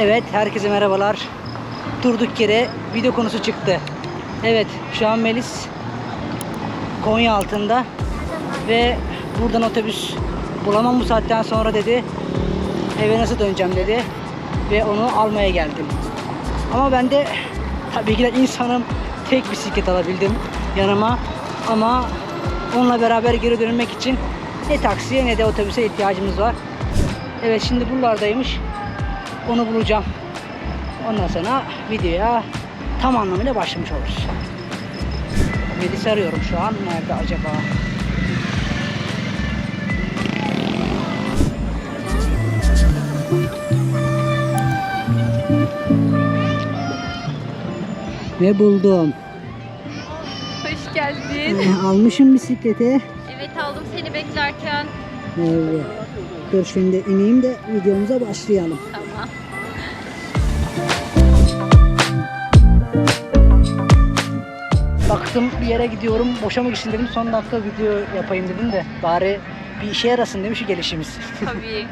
Evet, herkese merhabalar. Durduk yere video konusu çıktı. Evet, şu an Melis Konya altında ve buradan otobüs bulamam bu saatten sonra dedi. Eve nasıl döneceğim dedi ve onu almaya geldim. Ama ben de tabii ki de insanım tek bisiklet alabildim yanıma ama onunla beraber geri dönmek için ne taksiye ne de otobüse ihtiyacımız var. Evet şimdi buralardaymış. Onu bulacağım. Ondan sonra videoya tam anlamıyla başlamış oluruz. Melis'i arıyorum şu an. Nerede acaba? Ve buldum. Hoş geldin. Ee, Almışım bisiklete. Evet aldım seni beklerken. Evet. Dur şimdi ineyim de videomuza başlayalım. Tamam. Baktım bir yere gidiyorum. Boşa mı gitsin dedim. Son dakika video yapayım dedim de. Bari bir işe yarasın demiş şu gelişimiz. Tabii.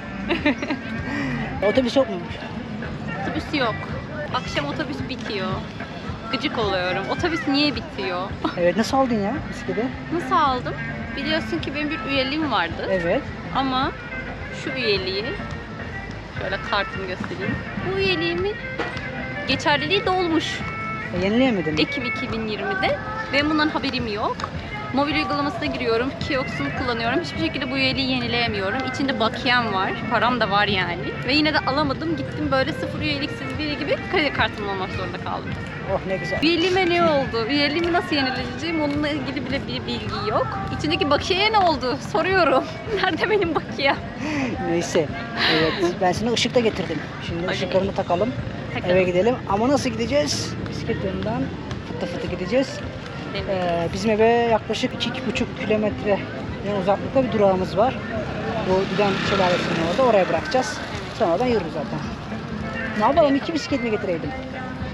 Otobüs yok muymuş? Otobüs yok. Akşam otobüs bitiyor. Gıcık oluyorum. Otobüs niye bitiyor? Evet nasıl aldın ya bisikleti? Nasıl aldım? Biliyorsun ki benim bir üyeliğim vardı. Evet. Ama şu üyeliği şöyle kartımı göstereyim. Bu üyeliğimin geçerliliği dolmuş. E, yenileyemedin mi? Ekim 2020'de. Benim bundan haberim yok. Mobil uygulamasına giriyorum. Kiosk'unu kullanıyorum. Hiçbir şekilde bu üyeliği yenileyemiyorum. İçinde bakiyem var. Param da var yani. Ve yine de alamadım. Gittim böyle sıfır üyeliksiz biri gibi kredi kartımla olmak zorunda kaldım. Oh ne güzel. Üyeliğime ne oldu? Üyeliğimi nasıl yenileyeceğim? Onunla ilgili bile bir bilgi yok. İçindeki bakiyeye ne oldu? Soruyorum. Nerede benim bakiyem? Neyse. Evet. Ben sana ışık da getirdim. Şimdi Hadi. ışıklarını takalım. Takalım. Eve gidelim. Ama nasıl gideceğiz? Bisiklet yolundan fıtı fıtı gideceğiz. Ee, bizim eve yaklaşık 2-2,5 kilometre uzaklıkta bir durağımız var. Bu Düden Şelalesi'nin orada. Oraya bırakacağız. Sonradan yürürüz zaten. Ne yapalım? iki bisiklet mi getireydim?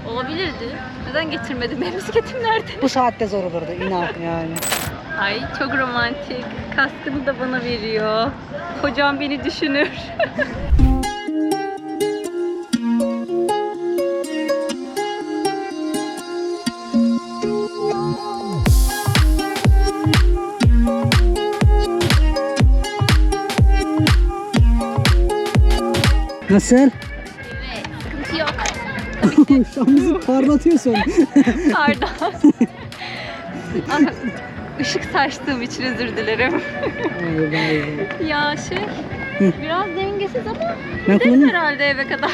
Olabilirdi. Neden getirmedim? Benim bisikletim nerede? Bu saatte zor olurdu inan yani. Ay çok romantik. Kaskını da bana veriyor. Kocam beni düşünür. Nasıl? evet, sıkıntı yok. Şu an bizi parlatıyorsun. Pardon. Ah, Işık saçtığım için özür dilerim. Vay vay vay. ya şey, biraz dengesiz ama Ben gideriz herhalde eve kadar.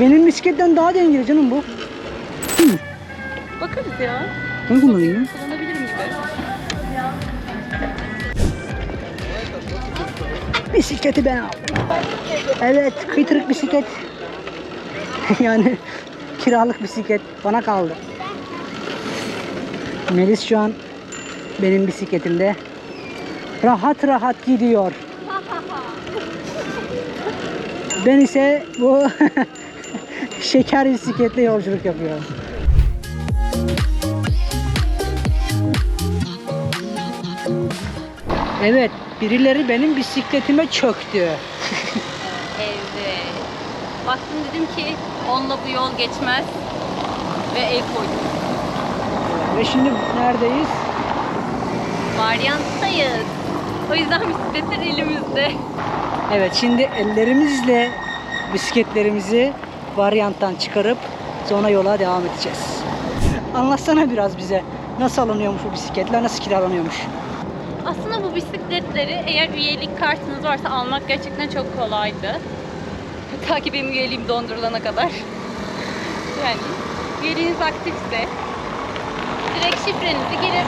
Benim bisikletten daha dengeli canım bu. Bakarız ya. Ben kullanayım ya. Bisikleti ben aldım. Evet, kıytırık bisiklet. yani kiralık bisiklet bana kaldı. Melis şu an benim bisikletimde rahat rahat gidiyor. Ben ise bu şeker bisikletle yolculuk yapıyorum. Evet, birileri benim bisikletime çöktü. Evet. Baktım dedim ki onunla bu yol geçmez. Ve el koydum. Ve şimdi neredeyiz? Varyanttayız. O yüzden bisikletler elimizde. Evet, şimdi ellerimizle bisikletlerimizi varyanttan çıkarıp sonra yola devam edeceğiz. Anlatsana biraz bize. Nasıl alınıyormuş bu bisikletler, nasıl kiralanıyormuş? Aslında bu bisikletleri eğer üyelik kartınız varsa almak gerçekten çok kolaydı. Ta ki benim üyeliğim dondurulana kadar. Yani üyeliğiniz aktifse direkt şifrenizi girip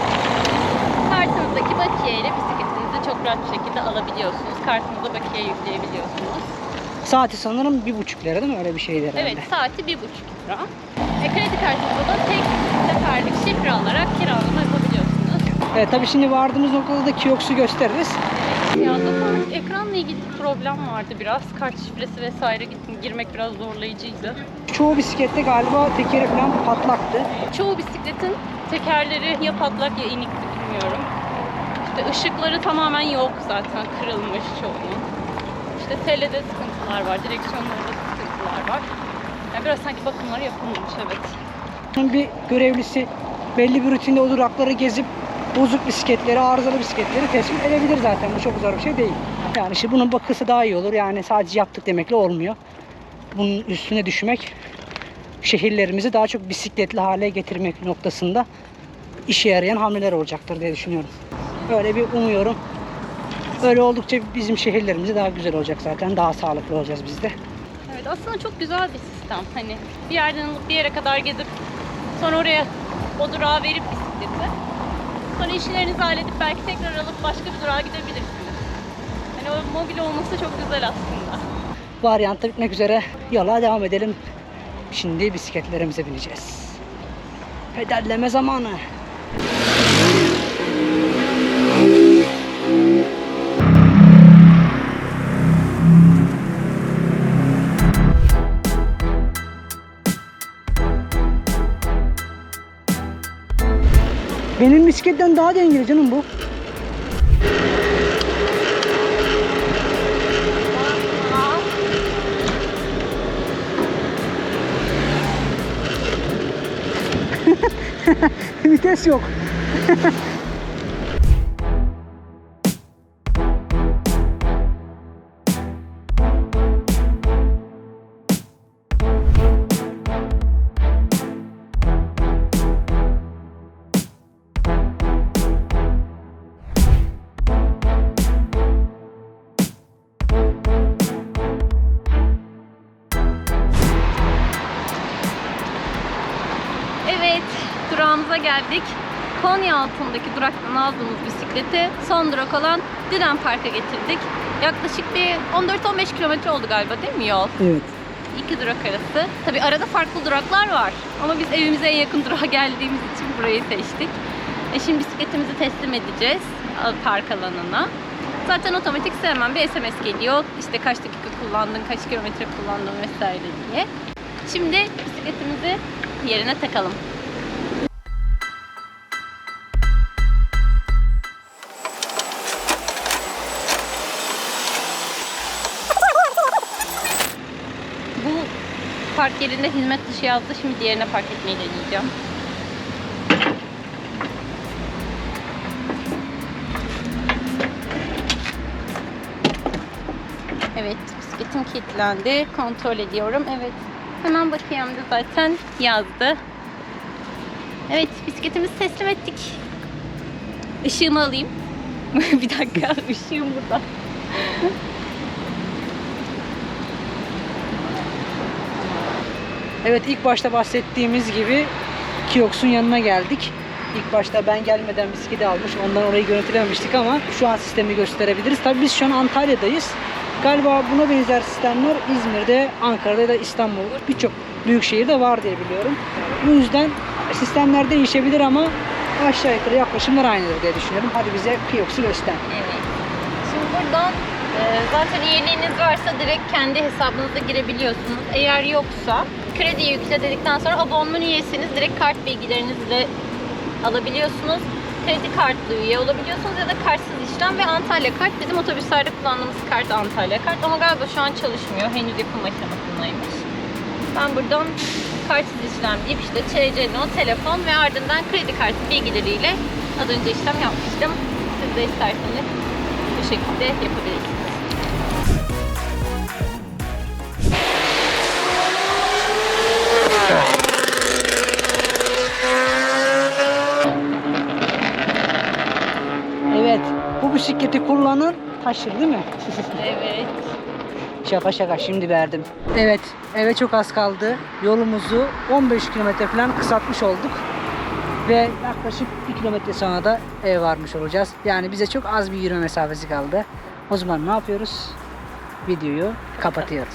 kartınızdaki bakiyeyle bisikletinizi çok rahat bir şekilde alabiliyorsunuz. Kartınıza bakiye yükleyebiliyorsunuz. Saati sanırım bir buçuk lira değil mi? Öyle bir şeydi herhalde. Evet saati bir buçuk lira. E, kredi kartınızda da tek seferlik şifre alarak kiralama. Evet, tabii şimdi vardığımız noktada da kiyoksu gösteririz. Ya zaten ekranla ilgili problem vardı biraz. Kart şifresi vesaire git- girmek biraz zorlayıcıydı. Çoğu bisiklette galiba tekeri falan patlaktı. Çoğu bisikletin tekerleri ya patlak ya inikti bilmiyorum. İşte ışıkları tamamen yok zaten kırılmış çoğunun. İşte telede sıkıntılar var, direksiyonlarda sıkıntılar var. Biraz sanki bakımları yapılmamış evet. Bir görevlisi belli bir rutinde o durakları gezip bozuk bisikletleri, arızalı bisikletleri tespit edebilir zaten. Bu çok zor bir şey değil. Yani işte bunun bakısı daha iyi olur. Yani sadece yaptık demekle olmuyor. Bunun üstüne düşmek şehirlerimizi daha çok bisikletli hale getirmek noktasında işe yarayan hamleler olacaktır diye düşünüyorum. Öyle bir umuyorum. Öyle oldukça bizim şehirlerimiz daha güzel olacak zaten. Daha sağlıklı olacağız biz de. Evet aslında çok güzel bir sistem. Hani bir yerden alıp bir yere kadar gezip sonra oraya o durağa verip bisikleti. Sonra işlerinizi halledip belki tekrar alıp başka bir durağa gidebilirsiniz. Hani o mobil olması çok güzel aslında. Varyantı bitmek üzere yola devam edelim. Şimdi bisikletlerimize bineceğiz. Pedalleme zamanı. Benim bisikletten daha dengeli canım bu. Vites yok. geldik. Konya altındaki duraktan aldığımız bisikleti son durak olan Diren Park'a getirdik. Yaklaşık bir 14-15 kilometre oldu galiba değil mi yol? Evet. İki durak arası. Tabi arada farklı duraklar var. Ama biz evimize en yakın durağa geldiğimiz için burayı seçtik. E şimdi bisikletimizi teslim edeceğiz park alanına. Zaten otomatik hemen bir SMS geliyor. İşte kaç dakika kullandın, kaç kilometre kullandın vesaire diye. Şimdi bisikletimizi yerine takalım. Park yerinde hizmet dışı yazdı. Şimdi diğerine park etmeyi deneyeceğim. Evet, bisikletim kilitlendi. Kontrol ediyorum. Evet. Hemen bakayım da zaten yazdı. Evet, bisikletimizi teslim ettik. Işığımı alayım. bir dakika, ışığım burada. Evet ilk başta bahsettiğimiz gibi Kiox'un yanına geldik. İlk başta ben gelmeden bisikleti almış. Ondan orayı görüntülememiştik ama şu an sistemi gösterebiliriz. Tabii biz şu an Antalya'dayız. Galiba buna benzer sistemler İzmir'de, Ankara'da da İstanbul birçok büyük şehirde var diye biliyorum. Bu yüzden sistemler değişebilir ama aşağı yukarı yaklaşımlar aynıdır diye düşünüyorum. Hadi bize Kiox'u göster. Evet. Şimdi buradan zaten üyeliğiniz varsa direkt kendi hesabınıza girebiliyorsunuz. Eğer yoksa krediyi yükle dedikten sonra abonman üyesiniz. Direkt kart bilgilerinizle alabiliyorsunuz. Kredi kartlı üye olabiliyorsunuz ya da kartsız işlem ve Antalya kart. Bizim otobüslerde kullandığımız kart Antalya kart ama galiba şu an çalışmıyor. Henüz yapım aşamasındaymış. Ben buradan kartsız işlem deyip işte CC no, telefon ve ardından kredi kartı bilgileriyle az önce işlem yapmıştım. Siz de isterseniz bu şekilde yapabilirsiniz. Bu bisikleti kullanan taşır değil mi? Evet. Şaka şaka şimdi verdim. Evet eve çok az kaldı. Yolumuzu 15 kilometre falan kısaltmış olduk. Ve yaklaşık 1 kilometre sonra da ev varmış olacağız. Yani bize çok az bir yürüme mesafesi kaldı. O zaman ne yapıyoruz? Videoyu kapatıyoruz.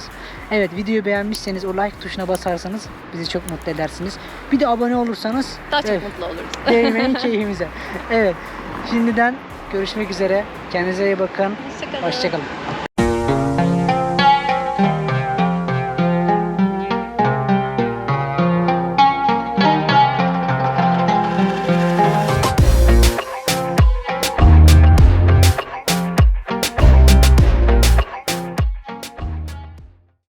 Evet videoyu beğenmişseniz o like tuşuna basarsanız bizi çok mutlu edersiniz. Bir de abone olursanız Daha çok evet, mutlu oluruz. değmeyin keyfimize. Evet şimdiden görüşmek üzere. Kendinize iyi bakın. Hoşçakalın. Hoşçakalın.